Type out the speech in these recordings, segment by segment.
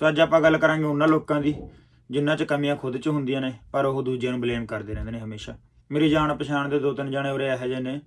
ਸੋ ਅੱਜ ਆਪਾਂ ਗੱਲ ਕਰਾਂਗੇ ਉਹਨਾਂ ਲੋਕਾਂ ਦੀ, ਜਿਨ੍ਹਾਂ 'ਚ ਕਮੀਆਂ ਖੁਦ 'ਚ ਹੁੰਦੀਆਂ ਨੇ, ਪਰ ਉਹ ਦੂਜਿਆਂ ਨੂੰ ਬਲੇਮ ਕਰਦੇ ਰਹਿੰਦੇ ਨੇ ਹਮੇਸ਼ਾ। ਮੇਰੀ ਜਾਣ ਪਛਾਣ ਦੇ ਦੋ ਤਿੰਨ ਜਣੇ ਉਰੇ ਇਹੋ ਜਿਹੇ ਨੇ,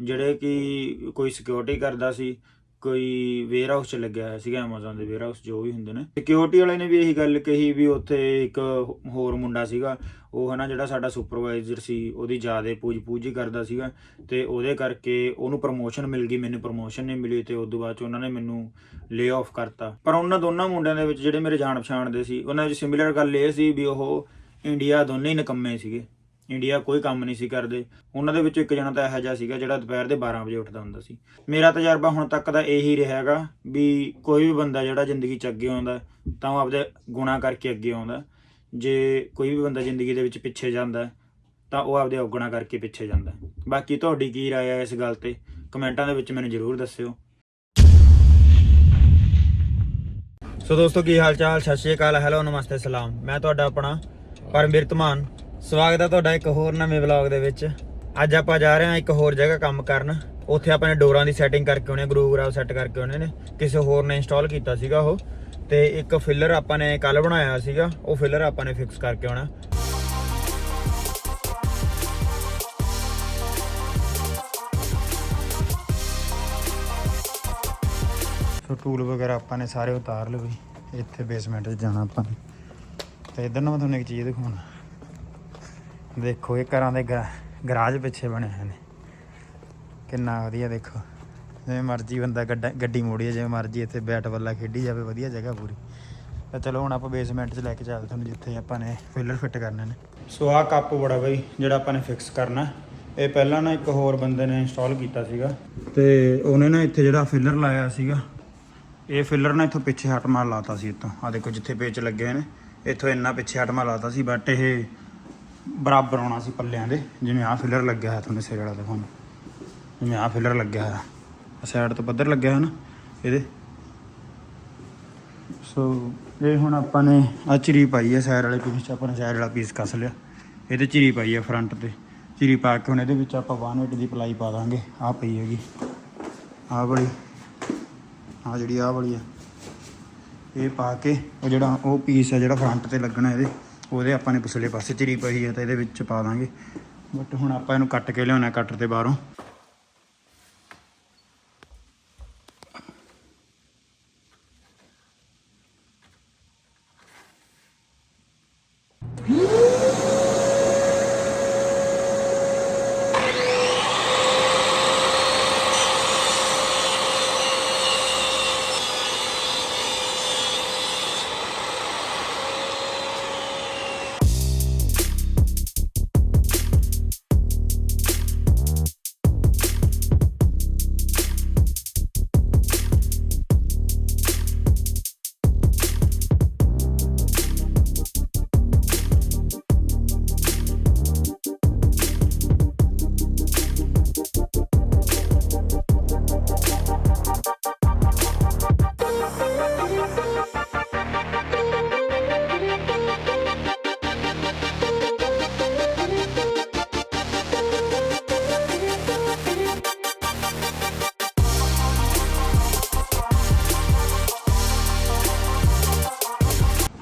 ਜਿਹੜੇ ਕਿ ਕੋਈ ਸਿਕਿਉਰਿਟੀ ਕਰਦਾ ਸੀ ਕੋਈ ਵੇਅਰ ਹਾਊਸ 'ਚ ਲੱਗਿਆ ਹੋਇਆ ਸੀਗਾ Amazon ਦੇ ਵੇਅਰ ਹਾਊਸ ਜੋ ਵੀ ਹੁੰਦੇ ਨੇ। ਸਿਕਿਉਰਿਟੀ ਵਾਲੇ ਨੇ ਵੀ ਇਹੀ ਗੱਲ ਕਹੀ ਵੀ ਉੱਥੇ ਇੱਕ ਹੋਰ ਮੁੰਡਾ ਸੀਗਾ, ਉਹ ਹਨਾ ਜਿਹੜਾ ਸਾਡਾ ਸੁਪਰਵਾਈਜ਼ਰ ਸੀ, ਉਹਦੀ ਜ਼ਿਆਦੇ ਪੂਜ ਪੂਜ ਹੀ ਕਰਦਾ ਸੀਗਾ ਤੇ ਉਹਦੇ ਕਰਕੇ ਉਹਨੂੰ ਪ੍ਰਮੋਸ਼ਨ ਮਿਲ ਗਈ, ਮੈਨੂੰ ਪ੍ਰਮੋਸ਼ਨ ਨਹੀਂ ਮਿਲੀ ਤੇ ਉਸ ਤੋਂ ਬਾਅਦ ਚ ਉਹਨਾਂ ਨੇ ਮੈਨੂੰ ਲੇ ਆਫ ਕਰਤਾ। ਪਰ ਉਹਨਾਂ ਦੋਨਾਂ ਮੁੰਡਿਆਂ ਦੇ ਵਿੱਚ ਜਿਹੜੇ ਮੇਰੇ ਜਾਣ ਪਛਾਣ ਦੇ ਸੀ, ਉਹਨਾਂ ਵਿੱਚ ਸਿਮਿਲਰ ਗੱਲ ਇਹ ਸੀ ਵੀ ਉਹ ਇੰਡੀਆ ਦੋਨੇ ਹੀ ਨਿਕੰਮੇ ਸੀਗੇ। ਇੰਡੀਆ ਕੋਈ ਕੰਮ ਨਹੀਂ ਸੀ ਕਰਦੇ। ਉਹਨਾਂ ਦੇ ਵਿੱਚੋਂ ਇੱਕ ਜਣਾ ਤਾਂ ਇਹੋ ਜਿਹਾ ਸੀਗਾ ਜਿਹੜਾ ਦੁਪਹਿਰ ਦੇ 12 ਵਜੇ ਉੱਠਦਾ ਹੁੰਦਾ ਸੀ। ਮੇਰਾ ਤਜਰਬਾ ਹੁਣ ਤੱਕ ਦਾ ਇਹੀ ਰਿਹਾ ਹੈਗਾ ਵੀ ਕੋਈ ਵੀ ਬੰਦਾ ਜਿਹੜਾ ਜ਼ਿੰਦਗੀ 'ਚ ਅੱਗੇ ਆਉਂਦਾ, ਤਾਂ ਉਹ ਆਪਦੇ ਗੁਨਾਹ ਕਰਕੇ ਅੱਗੇ ਆਉਂਦਾ। ਜੇ ਕੋਈ ਵੀ ਬੰਦਾ ਜ਼ਿੰਦਗੀ ਦੇ ਵਿੱਚ ਪਿੱਛੇ ਜਾਂਦਾ, ਤਾਂ ਉਹ ਆਪਦੇ ਔਗਣਾ ਕਰਕੇ ਪਿੱਛੇ ਜਾਂਦਾ। ਬਾਕੀ ਤੁਹਾਡੀ ਕੀ ਰਾਏ ਹੈ ਇਸ ਗੱਲ ਤੇ? ਕਮੈਂਟਾਂ ਦੇ ਵਿੱਚ ਮੈਨੂੰ ਜ਼ਰੂਰ ਦੱਸਿਓ। ਸੋ ਦੋਸਤੋ, ਕੀ ਹਾਲ ਚਾਲ ਸਤਿ ਸ਼੍ਰੀ ਅਕਾਲ, ਹੈਲੋ, ਨਮਸਤੇ, ਸਲਾਮ। ਮੈਂ ਤੁਹਾਡਾ ਆਪਣਾ ਪਰਮਵੀਰ ਧਮਾਨ। ਸਵਾਗਤ ਹੈ ਤੁਹਾਡਾ ਇੱਕ ਹੋਰ ਨਵੇਂ ਵਲੌਗ ਦੇ ਵਿੱਚ। ਅੱਜ ਆਪਾਂ ਜਾ ਰਹੇ ਹਾਂ ਇੱਕ ਹੋਰ ਜਗ੍ਹਾ ਕੰਮ ਕਰਨ। ਉੱਥੇ ਆਪਾਂ ਨੇ ਡੋਰਾਂ ਦੀ ਸੈਟਿੰਗ ਕਰਕੇ ਆਉਣੇ ਗਰੂ ਗਰਾਵ ਸੈੱਟ ਕਰਕੇ ਆਉਣੇ ਨੇ। ਕਿਸੇ ਹੋਰ ਨੇ ਇੰਸਟਾਲ ਕੀਤਾ ਸੀਗਾ ਉਹ। ਤੇ ਇੱਕ ਫਿਲਰ ਆਪਾਂ ਨੇ ਕੱਲ ਬਣਾਇਆ ਸੀਗਾ, ਉਹ ਫਿਲਰ ਆਪਾਂ ਨੇ ਫਿਕਸ ਕਰਕੇ ਆਉਣਾ। ਸੋ ਟੂਲ ਵਗੈਰਾ ਆਪਾਂ ਨੇ ਸਾਰੇ ਉਤਾਰ ਲਏ ਬਈ ਇੱਥੇ ਬੇਸਮੈਂਟ 'ਚ ਜਾਣਾ ਆਪਾਂ ਨੇ। ਤੇ ਇਧਰ ਨੂੰ ਮੈਂ ਤੁਹਾਨੂੰ ਇੱਕ ਚੀਜ਼ ਦਿਖਾਉਣਾ। ਦੇਖੋ ਇਹ ਘਰਾਂ ਦੇ ਗਰਾ- ਗਰਾਜ ਪਿੱਛੇ ਬਣੇ ਹੋਏ ਨੇ। ਕਿੰਨਾ ਵਧੀਆ ਦੇਖੋ। ਜਿਵੇਂ ਮਰਜ਼ੀ ਬੰਦਾ ਗੱਡਾ, ਗੱਡੀ ਮੋੜੀਏ, ਜਿਵੇਂ ਮਰਜ਼ੀ ਇੱਥੇ ਬੈਟ ਬੱਲਾ ਖੇਡੀ ਜਾਵੇ, ਵਧੀਆ ਜਗ੍ਹਾ ਪੂਰੀ। ਤਾਂ ਚਲੋ ਹੁਣ ਆਪਾਂ ਬੇਸਮੈਂਟ 'ਚ ਲੈ ਕੇ ਚੱਲਦੇ ਤੁਹਾਨੂੰ ਜਿੱਥੇ ਆਪਾਂ ਨੇ ਫਿਲਰ ਫਿੱਟ ਕਰਨੇ ਨੇ। ਸੋ ਆਹ ਕੱਪ ਬੜਾ ਬਈ, ਜਿਹੜਾ ਆਪਾਂ ਨੇ ਫਿਕਸ ਕਰਨਾ। ਇਹ ਪਹਿਲਾਂ ਨਾ ਇੱਕ ਹੋਰ ਬੰਦੇ ਨੇ ਇੰਸਟਾਲ ਕੀਤਾ ਸੀਗਾ। ਤੇ ਉਹਨੇ ਨਾ ਇੱਥੇ ਜਿਹੜਾ ਫਿਲਰ ਲਾਇਆ ਸੀਗਾ, ਇਹ ਫਿਲਰ ਨਾ ਇੱਥੋਂ ਪਿੱਛੇ ਹਟ ਮਾਰ ਲਾਤਾ ਸੀ ਇੱਥੋਂ। ਆ ਦੇਖੋ ਜਿੱਥੇ ਪੇਚ ਲੱਗੇ ਨੇ, ਇੱਥੋਂ ਇੰਨਾ ਪਿੱਛੇ ਹਟ ਮਾਰ ਲਾਤਾ ਸੀ ਬਟ ਇਹ ਬਰਾਬਰ ਆਉਣਾ ਸੀ ਪੱਲਿਆਂ ਦੇ, ਜਿਵੇਂ ਆਹ ਫਿਲਰ ਲੱਗਿਆ ਹੋਇਆ ਤੁਹਾਨੂੰ ਸਿਰ ਵਾਲਾ ਦਿਖਾਉਣਾ ਜਿਵੇਂ ਆਹ ਫਿਲਰ ਲੱਗਿਆ ਹੋਇਆ। ਸਾਈਡ ਤੋਂ ਪੱਧਰ ਲੱਗਿਆ ਹੈ ਨਾ, ਇਹਦੇ। ਸੋ ਇਹ ਹੁਣ ਆਪਾਂ ਨੇ ਆ ਚਿਰੀ ਪਾਈ ਹੈ ਸਾਈਡ ਵਾਲੇ ਪੀਸ 'ਚ, ਆਪਾਂ ਨੇ ਸਾਈਡ ਵਾਲਾ ਪੀਸ ਕੱਸ ਲਿਆ। ਇਹਦੇ ਚਿਰੀ ਪਾਈ ਹੈ ਫਰੰਟ ਤੇ। ਚਿਰੀ ਪਾ ਕੇ ਹੁਣ ਇਹਦੇ ਵਿੱਚ ਆਪਾਂ 180 ਦੀ ਪਲਾਈ ਪਾ ਦਾਂਗੇ। ਆਹ ਪਈ ਹੈਗੀ। ਆਹ ਵਾਲੀ। ਆਹ ਜਿਹੜੀ ਆਹ ਵਾਲੀ ਆ। ਇਹ ਪਾ ਕੇ, ਉਹ ਜਿਹੜਾ, ਉਹ ਪੀਸ ਹੈ ਜਿਹੜਾ ਫਰੰਟ ਤੇ ਲੱਗਣਾ ਇਹਦੇ। ਉਹਦੇ ਆਪਾਂ ਨੇ ਪਿਛਲੇ ਪਾਸੇ ਚਿਰੀ ਪਈ ਹੈ ਤਾਂ ਇਹਦੇ ਵਿੱਚ ਪਾ ਦਾਂਗੇ। ਬਟ ਹੁਣ ਆਪਾਂ ਇਹਨੂੰ ਕੱਟ ਕੇ ਲਿਆਉਣਾ ਕੱਟਰ ਤੇ ਬਾਹਰੋਂ।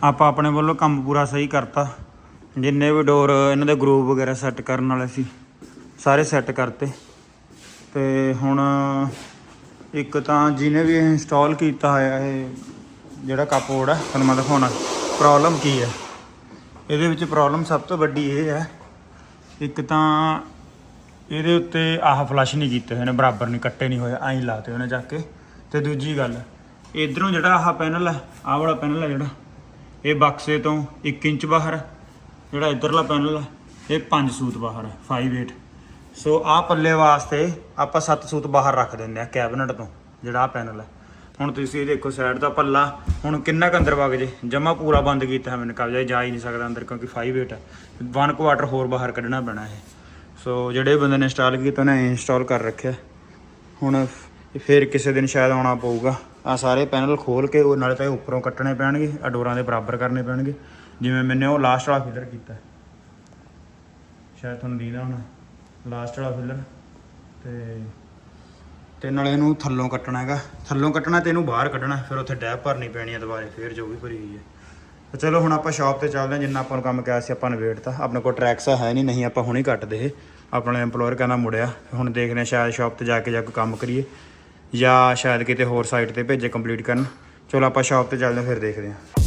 ਆਪਾਂ ਆਪਣੇ ਵੱਲੋਂ ਕੰਮ ਪੂਰਾ ਸਹੀ ਕਰਤਾ। ਜਿੰਨੇ ਵੀ ਡੋਰ ਇਹਨਾਂ ਦੇ ਗਰੂਪ ਵਗੈਰਾ ਸੈੱਟ ਕਰਨ ਵਾਲੇ ਸੀ, ਸਾਰੇ ਸੈੱਟ ਕਰਤੇ। ਤੇ ਹੁਣ ਇੱਕ ਤਾਂ ਜਿਹਨੇ ਵੀ ਇੰਸਟਾਲ ਕੀਤਾ ਹੋਇਆ ਇਹ, ਜਿਹੜਾ ਕੱਪਬੋਰਡ ਹੈ ਤੁਹਾਨੂੰ ਮੈਂ ਦਿਖਾਉਣਾ ਪ੍ਰੋਬਲਮ ਕੀ ਹੈ ਇਹਦੇ ਵਿੱਚ ਪ੍ਰੋਬਲਮ ਸਭ ਤੋਂ ਵੱਡੀ ਇਹ ਹੈ ਇੱਕ ਤਾਂ ਇਹਦੇ ਉੱਤੇ ਆਹ ਫਲਸ਼ ਨਹੀਂ ਕੀਤੇ ਹੋਏ ਨੇ, ਬਰਾਬਰ ਨਹੀਂ, ਕੱਟੇ ਨਹੀਂ ਹੋਏ, ਐਂ ਲਾਤੇ ਉਹਨੇ ਜਾ ਕੇ। ਤੇ ਦੂਜੀ ਗੱਲ, ਇਧਰੋਂ ਜਿਹੜਾ ਆਹ ਪੈਨਲ ਹੈ ਆਹ ਵਾਲਾ ਪੈਨਲ ਹੈ ਜਿਹੜਾ ਇਹ ਬਕਸੇ ਤੋਂ 1 ਇੰਚ ਬਾਹਰ ਜਿਹੜਾ ਇਧਰਲਾ ਪੈਨਲ ਹੈ, ਇਹ 5 ਸੂਤ ਬਾਹਰ ਹੈ 5 8 ਸੋ ਆਹ ਪੱਲੇ ਵਾਸਤੇ ਆਪਾਂ 7 ਸੂਤ ਬਾਹਰ ਰੱਖ ਦਿੰਦੇ ਆ ਕੈਬਨਟ ਤੋਂ, ਜਿਹੜਾ ਆਹ ਪੈਨਲ ਹੈ। ਹੁਣ ਤੁਸੀਂ ਇਹ ਦੇਖੋ ਸਾਈਡ ਦਾ ਪੱਲਾ, ਹੁਣ ਕਿੰਨਾ ਕੁ ਅੰਦਰ ਵਗ ਜੇ, ਜਮਾ ਪੂਰਾ ਬੰਦ ਕੀਤਾ ਹੈ, ਮੈਨੂੰ ਕਬਜ਼ਾ ਜਾ ਹੀ ਨਹੀਂ ਸਕਦਾ ਅੰਦਰ, ਕਿਉਂਕਿ 5 8 ਹੈ। 1 ਕੁਆਟਰ ਹੋਰ ਬਾਹਰ ਕੱਢਣਾ ਪੈਣਾ ਇਹ। ਸੋ ਜਿਹੜੇ ਬੰਦੇ ਨੇ ਇੰਸਟਾਲ ਕੀਤਾ, ਉਹਨੇ ਇੰਸਟਾਲ ਕਰ ਰੱਖਿਆ। ਹੁਣ ਫਿਰ ਕਿਸੇ ਦਿਨ ਸ਼ਾਇਦ ਆਉਣਾ ਪਊਗਾ। ਆ ਸਾਰੇ ਪੈਨਲ ਖੋਲ ਕੇ ਉਹ ਨਾਲੇ ਤਾਂ ਇਹ ਉੱਪਰੋਂ ਕੱਟਣੇ ਪੈਣਗੇ ਆ ਡੋਰਾਂ ਦੇ ਬਰਾਬਰ ਕਰਨੇ ਪੈਣਗੇ। ਜਿਵੇਂ ਮੈਨੇ ਉਹ ਲਾਸਟ ਵਾਲਾ ਫਿਲਰ ਕੀਤਾ। ਸ਼ਾਇਦ ਤੁਹਾਨੂੰ ਦੀਦਾ ਹੋਣਾ। ਲਾਸਟ ਵਾਲਾ ਫਿਲਰ ਤੇ ਤੇ ਨਾਲੇ ਇਹਨੂੰ ਥੱਲੋਂ ਕੱਟਣਾ ਹੈਗਾ। ਥੱਲੋਂ ਕੱਟਣਾ ਤੇ ਇਹਨੂੰ ਬਾਹਰ ਕੱਢਣਾ, ਫਿਰ ਉੱਥੇ ਡੈਪ ਭਰਨੀ ਪੈਣੀ ਹੈ ਦੁਬਾਰੇ, ਫਿਰ ਜੋ ਵੀ ਭਰੀ ਹੋਈ ਹੈ। ਤੇ ਚਲੋ ਹੁਣ ਆਪਾਂ ਸ਼ਾਪ ਤੇ ਚੱਲਦੇ ਹਾਂ, ਜਿੰਨਾ ਆਪਾਂ ਨੂੰ ਕੰਮ ਕਿਹਾ ਸੀ ਆਪਾਂ ਨੇ ਵੇਟਤਾ ਆਪਣੇ ਕੋਲ ਟਰੈਕਸ ਹੈ ਨਹੀਂ ਨਹੀਂ ਆਪਾਂ ਹੁਣੇ ਕੱਟਦੇ ਇਹ। ਆਪਣਾ EMPLOYER ਕਹਿੰਦਾ ਮੁੜਿਆ। ਹੁਣ ਦੇਖਦੇ ਹਾਂ ਸ਼ਾਇਦ ਸ਼ਾਪ ਤੇ ਜਾ ਕੇ ਜਾ ਕੇ ਕੰਮ ਕਰੀਏ। ਜਾਂ ਸ਼ਾਇਦ ਕਿਤੇ ਹੋਰ ਸਾਈਟ ਤੇ ਭੇਜੇ ਕੰਪਲੀਟ ਕਰਨ ਚਲੋ ਆਪਾਂ ਸ਼ਾਪ ਤੇ ਚੱਲਦੇ ਹਾਂ ਫਿਰ ਦੇਖਦੇ ਹਾਂ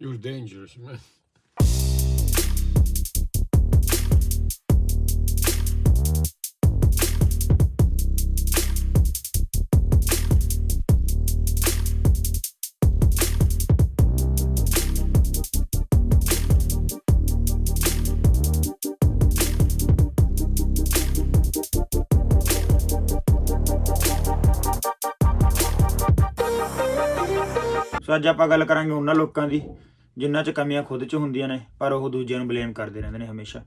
You're dangerous, man. ਅੱਜ ਆਪਾਂ ਗੱਲ ਕਰਾਂਗੇ ਉਹਨਾਂ ਲੋਕਾਂ ਦੀ, ਜਿਨ੍ਹਾਂ 'ਚ ਕਮੀਆਂ ਖੁਦ 'ਚ ਹੁੰਦੀਆਂ ਨੇ, ਪਰ ਉਹ ਦੂਜਿਆਂ ਨੂੰ ਬਲੇਮ ਕਰਦੇ ਰਹਿੰਦੇ ਨੇ ਹਮੇਸ਼ਾ।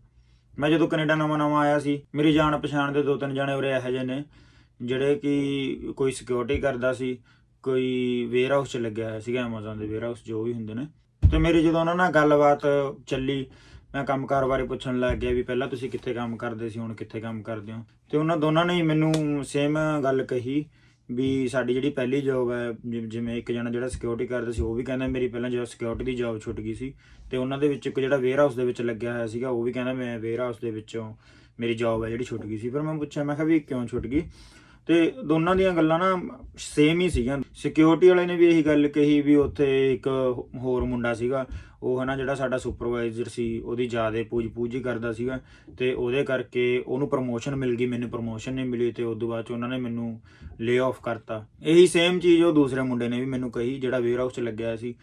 ਮੈਂ ਜਦੋਂ ਕੈਨੇਡਾ ਨਵਾਂ ਨਵਾਂ ਆਇਆ ਸੀ, ਮੇਰੀ ਜਾਣ ਪਛਾਣ ਦੇ ਦੋ ਤਿੰਨ ਜਣੇ ਉਰੇ ਇਹੋ ਜਿਹੇ ਨੇ, ਜਿਹੜੇ ਕਿ ਕੋਈ ਸਿਕਿਉਰਿਟੀ ਕਰਦਾ ਸੀ, ਕੋਈ ਵੇਅਰ ਹਾਊਸ 'ਚ ਲੱਗਿਆ ਹੋਇਆ ਸੀਗਾ, Amazon ਦੇ ਵੇਅਰ ਹਾਊਸ ਜੋ ਵੀ ਹੁੰਦੇ ਨੇ। ਤੇ ਮੇਰੀ ਜਦੋਂ ਉਹਨਾਂ ਨਾਲ ਗੱਲਬਾਤ ਚੱਲੀ, ਮੈਂ ਕੰਮਕਾਰ ਬਾਰੇ ਪੁੱਛਣ ਲੱਗ ਗਿਆ ਵੀ ਪਹਿਲਾਂ ਤੁਸੀਂ ਕਿੱਥੇ ਕੰਮ ਕਰਦੇ ਸੀ, ਹੁਣ ਕਿੱਥੇ ਕੰਮ ਕਰਦੇ ਹੋ? ਤੇ ਉਹਨਾਂ ਦੋਨਾਂ ਨੇ ਹੀ ਮੈਨੂੰ ਸੇਮ ਗੱਲ ਕਹੀ ਵੀ ਸਾਡੀ ਜਿਹੜੀ ਪਹਿਲੀ ਜੌਬ ਹੈ, ਜਿ- ਜਿਵੇਂ ਇੱਕ ਜਣਾ ਜਿਹੜਾ ਸਿਕਿਉਰਿਟੀ ਕਰਦਾ ਸੀ, ਉਹ ਵੀ ਕਹਿੰਦਾ ਮੇਰੀ ਪਹਿਲਾਂ ਜਦੋਂ ਸਿਕਿਉਰਿਟੀ ਦੀ ਜੌਬ ਛੁੱਟ ਗਈ ਸੀ ਤੇ ਉਹਨਾਂ ਦੇ ਵਿੱਚ ਇੱਕ ਜਿਹੜਾ ਵੇਅਰ ਹਾਊਸ ਦੇ ਵਿੱਚ ਲੱਗਿਆ ਹੋਇਆ ਸੀਗਾ, ਉਹ ਵੀ ਕਹਿੰਦਾ ਮੈਂ ਵੇਅਰ ਹਾਊਸ ਦੇ ਵਿੱਚੋਂ ਮੇਰੀ ਜੌਬ ਹੈ ਜਿਹੜੀ ਛੁੱਟ ਗਈ ਸੀ। ਪਰ ਮੈਂ ਪੁੱਛਿਆ, ਮੈਂ ਕਿਹਾ ਵੀ ਕਿਉਂ ਛੁੱਟ ਗਈ? ਤੇ ਦੋਨਾਂ ਦੀਆਂ ਗੱਲਾਂ ਨਾ ਸੇਮ ਹੀ ਸੀਗੀਆਂ। ਸਿਕਿਉਰਿਟੀ ਵਾਲੇ ਨੇ ਵੀ ਇਹੀ ਗੱਲ ਕਹੀ ਵੀ ਉੱਥੇ ਇੱਕ ਹੋਰ ਮੁੰਡਾ ਸੀਗਾ, ਉਹ ਹਨਾ ਜਿਹੜਾ ਸਾਡਾ ਸੁਪਰਵਾਈਜ਼ਰ ਸੀ, ਉਹਦੀ ਜ਼ਿਆਦੇ ਪੂਜ ਪੂਜ ਹੀ ਕਰਦਾ ਸੀਗਾ ਤੇ ਉਹਦੇ ਕਰਕੇ ਉਹਨੂੰ ਪ੍ਰਮੋਸ਼ਨ ਮਿਲ ਗਈ, ਮੈਨੂੰ ਪ੍ਰਮੋਸ਼ਨ ਨਹੀਂ ਮਿਲੀ ਤੇ ਉਦੋਂ ਬਾਅਦ ਚ ਉਹਨਾਂ ਨੇ ਮੈਨੂੰ ਲੇ ਆਫ ਕਰਤਾ। ਇਹੀ ਸੇਮ ਚੀਜ਼ ਉਹ ਦੂਸਰੇ ਮੁੰਡੇ ਨੇ ਵੀ ਮੈਨੂੰ ਕਹੀ, ਜਿਹੜਾ ਵੇਅਰ ਹਾਊਸ 'ਚ ਲੱਗਿਆ ਸੀ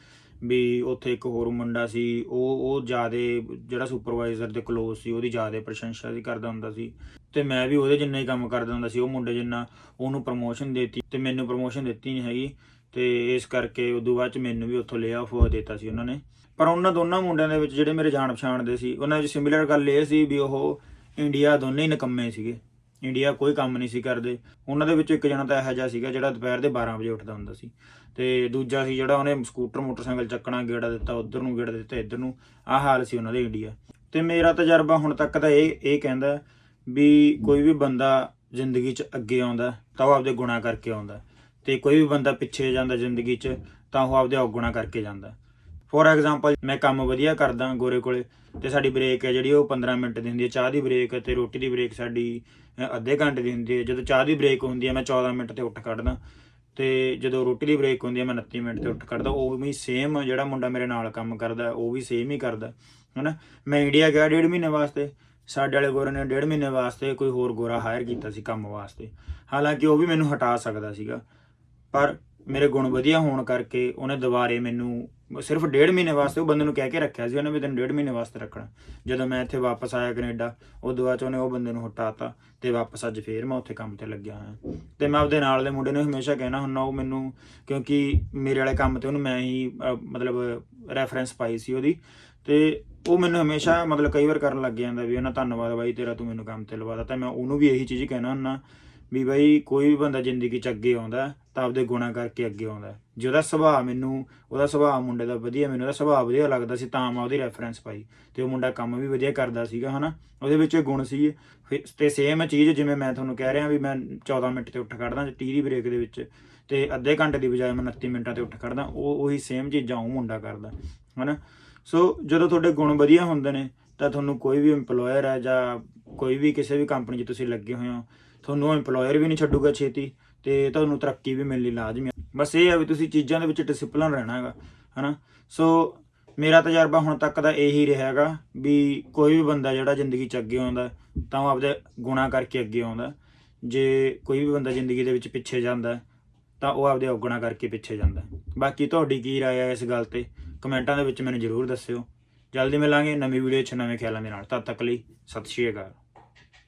ਵੀ ਉੱਥੇ ਇੱਕ ਹੋਰ ਮੁੰਡਾ ਸੀ, ਉਹ ਉਹ ਜਿਆਦੇ ਜਿਹੜਾ ਸੁਪਰਵਾਈਜ਼ਰ ਦੇ ਕਲੋਜ਼ ਸੀ, ਉਹਦੀ ਜਿਆਦੇ ਪ੍ਰਸ਼ੰਸਾ ਸੀ ਕਰਦਾ ਹੁੰਦਾ ਸੀ। ਤੇ ਮੈਂ ਵੀ ਉਹਦੇ ਜਿੰਨਾ ਹੀ ਕੰਮ ਕਰਦਾ ਹੁੰਦਾ ਸੀ, ਉਹ ਮੁੰਡੇ ਜਿੰਨਾ ਉਹਨੂੰ ਪ੍ਰਮੋਸ਼ਨ ਦਿੱਤੀ ਤੇ ਮੈਨੂੰ ਪ੍ਰਮੋਸ਼ਨ ਦਿੱਤੀ ਨਹੀਂ ਹੈਗੀ ਤੇ ਇਸ ਕਰਕੇ ਉਦੋਂ ਬਾਅਦ ਚ ਮੈਨੂੰ ਵੀ ਉੱਥੋਂ ਲੇ ਆਫ ਹੋ ਦਿੱਤਾ ਸੀ ਉਹਨਾਂ ਨੇ। ਪਰ ਉਹਨਾਂ ਦੋਨਾਂ ਮੁੰਡਿਆਂ ਦੇ ਵਿੱਚ ਜਿਹੜੇ ਮੇਰੇ ਜਾਣ ਪਛਾਣ ਦੇ ਸੀ, ਉਹਨਾਂ ਵਿੱਚ ਸਿਮਿਲਰ ਗੱਲ ਇਹ ਸੀ ਵੀ ਉਹ ਇੰਡੀਆ ਦੋਨੇ ਹੀ ਨਿਕੰਮੇ ਸੀਗੇ। ਇੰਡੀਆ ਕੋਈ ਕੰਮ ਨਹੀਂ ਸੀ ਕਰਦੇ। ਉਹਨਾਂ ਦੇ ਵਿੱਚ ਇੱਕ ਜਣਾ ਤਾਂ ਇਹੋ ਜਿਹਾ ਸੀਗਾ ਜਿਹੜਾ ਦੁਪਹਿਰ ਦੇ 12 ਵਜੇ ਉੱਠਦਾ ਹੁੰਦਾ ਸੀ। ਤੇ ਦੂਜਾ ਸੀ ਜਿਹੜਾ ਉਹਨੇ ਸਕੂਟਰ ਮੋਟਰਸਾਈਕਲ ਚੱਕਣਾ ਗੇੜਾ ਦਿੱਤਾ, ਉਧਰ ਨੂੰ ਗੇੜਾ ਦਿੱਤਾ, ਇੱਧਰ ਨੂੰ। ਆਹ ਹਾਲ ਸੀ ਉਹਨਾਂ ਦੇ ਇੰਡੀਆ ਤੇ ਮੇਰਾ ਤਜਰਬਾ ਹੁਣ ਤੱਕ ਤਾਂ ਇਹ ਇਹ ਕਹਿੰਦਾ ਵੀ ਕੋਈ ਵੀ ਬੰਦਾ ਜ਼ਿੰਦਗੀ 'ਚ ਅੱਗੇ ਆਉਂਦਾ ਤਾਂ ਉਹ ਆਪਦੇ ਗੁਣਾ ਕਰਕੇ ਆਉਂਦਾ ਤੇ ਕੋਈ ਵੀ ਬੰਦਾ ਪਿੱਛੇ ਜਾਂਦਾ ਜ਼ਿੰਦਗੀ 'ਚ ਤਾਂ ਉਹ ਆਪਦੇ ਔਗੁਣਾ ਕਰਕੇ ਜਾਂਦਾ। ਫੋਰ ਐਗਜ਼ਾਮਪਲ ਮੈਂ ਕੰਮ ਵਧੀਆ ਕਰਦਾ ਗੋਰੇ ਕੋਲੇ ਤੇ ਸਾਡੀ ਬ੍ਰੇਕ ਹੈ ਜਿਹੜੀ ਉਹ 15 ਮਿੰਟ ਦੀ ਹੁੰਦੀ ਹੈ, ਚਾਹ ਦੀ ਬ੍ਰੇਕ ਤੇ ਰੋਟੀ ਦੀ ਬ੍ਰੇਕ ਸਾਡੀ ਅੱਧੇ ਘੰਟੇ ਦੀ ਹੁੰਦੀ ਹੈ। ਜਦੋਂ ਚਾਹ ਦੀ ਬ੍ਰੇਕ ਹੁੰਦੀ ਹੈ, ਮੈਂ 14 ਮਿੰਟ ਤੇ ਉੱਠ ਕੱਢਦਾ ਤੇ ਜਦੋਂ ਰੋਟੀ ਦੀ ਬ੍ਰੇਕ ਹੁੰਦੀ ਹੈ, ਮੈਂ 29 ਮਿੰਟ ਤੇ ਉੱਠ ਕੱਢਦਾ ਉਹ ਵੀ ਸੇਮ ਜਿਹੜਾ ਮੁੰਡਾ ਮੇਰੇ ਨਾਲ ਕੰਮ ਕਰਦਾ, ਉਹ ਵੀ ਸੇਮ ਹੀ ਕਰਦਾ, ਹਨਾ? ਮੈਂ ਇੰਡੀਆ ਗਿਆ ਡੇਢ ਮਹੀਨੇ ਵਾਸਤੇ ਸਾਡੇ ਵਾਲੇ ਗੋਰੇ ਨੇ ਡੇਢ ਮਹੀਨੇ ਵਾਸਤੇ ਕੋਈ ਹੋਰ ਗੋਰਾ ਹਾਇਰ ਕੀਤਾ ਸੀ ਕੰਮ ਵਾਸਤੇ। ਹਾਲਾਂਕਿ ਉਹ ਵੀ ਮੈਨੂੰ ਹਟਾ ਸਕਦਾ ਸੀਗਾ। ਪਰ ਮੇਰੇ ਗੁਣ ਵਧੀਆ ਹੋਣ ਕਰਕੇ ਉਹਨੇ ਦੁਬਾਰੇ ਮੈਨੂੰ ਸਿਰਫ ਡੇਢ ਮਹੀਨੇ ਵਾਸਤੇ ਉਹ ਬੰਦੇ ਨੂੰ ਕਹਿ ਕੇ ਰੱਖਿਆ ਸੀ, ਉਹਨੇ ਵੀ ਤੈਨੂੰ ਡੇਢ ਮਹੀਨੇ ਵਾਸਤੇ ਰੱਖਣਾ। ਜਦੋਂ ਮੈਂ ਇੱਥੇ ਵਾਪਸ ਆਇਆ ਕੈਨੇਡਾ, ਉਦੋਂ ਬਾਅਦ 'ਚ ਉਹਨੇ ਉਹ ਬੰਦੇ ਨੂੰ ਹਟਾਤਾ ਤੇ ਵਾਪਸ ਅੱਜ ਫੇਰ ਮੈਂ ਉੱਥੇ ਕੰਮ ਤੇ ਲੱਗਿਆ ਹੋਇਆ। ਤੇ ਮੈਂ ਆਪਦੇ ਨਾਲ ਦੇ ਮੁੰਡੇ ਨੂੰ ਹਮੇਸ਼ਾ ਕਹਿਣਾ ਹੁੰਦਾ, ਉਹ ਮੈਨੂੰ ਕਿਉਂਕਿ ਮੇਰੇ ਵਾਲੇ ਕੰਮ ਤੇ ਉਹਨੂੰ ਮੈਂ ਹੀ ਮਤਲਬ ਰੈਫਰੈਂਸ ਪਾਈ ਸੀ ਉਹਦੀ। ਤੇ ਉਹ ਮੈਨੂੰ ਹਮੇਸ਼ਾ ਮਤਲਬ ਕਈ ਵਾਰ ਕਰਨ ਲੱਗ ਜਾਂਦਾ ਵੀ ਉਹਨਾਂ ਧੰਨਵਾਦ, ਬਾਈ ਤੇਰਾ ਤੂੰ ਮੈਨੂੰ ਕੰਮ ਤੇ ਲਵਾਦਾ ਤਾਂ ਮੈਂ ਉਹਨੂੰ ਵੀ ਇਹੀ ਚੀਜ਼ ਕਹਿਣਾ ਹੁੰਦਾ ਵੀ ਬਾਈ ਕੋਈ ਵੀ ਬੰਦਾ ਜ਼ਿੰਦਗੀ 'ਚ ਅੱਗੇ ਆਉਂਦਾ, ਤਾਂ ਆਪਦੇ ਗੁਣਾ ਕਰਕੇ ਅੱਗੇ ਆਉਂਦਾ। ਜਿਹਦਾ ਸੁਭਾਅ ਮੈਨੂੰ, ਉਹਦਾ ਸੁਭਾਅ ਮੁੰਡੇ ਦਾ ਵਧੀਆ, ਮੈਨੂੰ ਉਹਦਾ ਸੁਭਾਅ ਵਧੀਆ ਲੱਗਦਾ ਸੀ, ਤਾਂ ਮੈਂ ਉਹਦੀ ਰੈਫਰੈਂਸ ਪਾਈ। ਤੇ ਉਹ ਮੁੰਡਾ ਕੰਮ ਵੀ ਵਧੀਆ ਕਰਦਾ ਸੀਗਾ, ਹਨਾ? ਉਹਦੇ ਵਿੱਚ ਗੁਣ ਸੀ ਫਿਰ- ਤੇ ਸੇਮ ਚੀਜ਼ ਜਿਵੇਂ ਮੈਂ ਤੁਹਾਨੂੰ ਕਹਿ ਰਿਹਾ ਵੀ ਮੈਂ 14 ਮਿੰਟ ਤੇ ਉੱਠ ਖੜਦਾ ਟੀ ਦੀ ਬ੍ਰੇਕ ਦੇ ਵਿੱਚ ਤੇ ਅੱਧੇ ਘੰਟੇ ਦੀ ਬਜਾਏ ਮੈਂ 29 ਮਿੰਟਾਂ ਤੇ ਉੱਠ ਖੜਦਾ, ਉਹ ਉਹੀ ਸੇਮ ਚੀਜ਼ਾਂ ਉਹ ਮੁੰਡਾ ਕਰਦਾ, ਹਨਾ? ਸੋ ਜਦੋਂ ਤੁਹਾਡੇ ਗੁਣ ਵਧੀਆ ਹੁੰਦੇ ਨੇ, ਤਾਂ ਤੁਹਾਨੂੰ ਕੋਈ ਵੀ EMPLOYER ਹੈ ਜਾਂ ਕੋਈ ਵੀ ਕਿਸੇ ਵੀ ਕੰਪਨੀ 'ਚ ਤੁਸੀਂ ਲੱਗੇ ਹੋਏ ਹੋ, ਤੁਹਾਨੂੰ EMPLOYER ਵੀ ਨਹੀਂ ਛੱਡੂਗਾ ਛੇਤੀ ਤੇ ਤੁਹਾਨੂੰ ਤਰੱਕੀ ਵੀ ਮਿਲਣੀ ਲਾਜ਼ਮੀ ਹੈ ਬਸ ਇਹ ਆ ਵੀ ਤੁਸੀਂ ਚੀਜ਼ਾਂ ਦੇ ਵਿੱਚ ਡਿਸਪਲਿਨ ਰਹਿਣਾ ਹੈਗਾ, ਹਨਾ? ਸੋ ਮੇਰਾ ਤਜਰਬਾ ਹੁਣ ਤੱਕ ਦਾ ਇਹੀ ਰਿਹਾ ਹੈਗਾ ਵੀ ਕੋਈ ਵੀ ਬੰਦਾ ਜਿਹੜਾ ਜ਼ਿੰਦਗੀ 'ਚ ਅੱਗੇ ਆਉਂਦਾ, ਤਾਂ ਉਹ ਆਪਦੇ ਗੁਨਾਹ ਕਰਕੇ ਅੱਗੇ ਆਉਂਦਾ। ਜੇ ਕੋਈ ਵੀ ਬੰਦਾ ਜ਼ਿੰਦਗੀ ਦੇ ਵਿੱਚ ਪਿੱਛੇ ਜਾਂਦਾ ਤਾਂ ਉਹ ਆਪਦੇ ਔਗਣਾ ਕਰਕੇ ਪਿੱਛੇ ਜਾਂਦਾ ਬਾਕੀ ਤੁਹਾਡੀ ਕੀ ਰਾਏ ਹੈ ਇਸ ਗੱਲ ਤੇ? ਕਮੈਂਟਾਂ ਦੇ ਵਿੱਚ ਮੈਨੂੰ ਜ਼ਰੂਰ ਦੱਸਿਓ। ਜਲਦੀ ਮਿਲਾਂਗੇ ਨਵੀਂ ਵੀਡੀਓ 'ਚ ਨਵੇਂ ਖਿਆਲਾਂ ਦੇ ਨਾਲ। ਤਦ ਤੱਕ ਲਈ ਸਤਿ ਸ਼੍ਰੀ ਅਕਾਲ।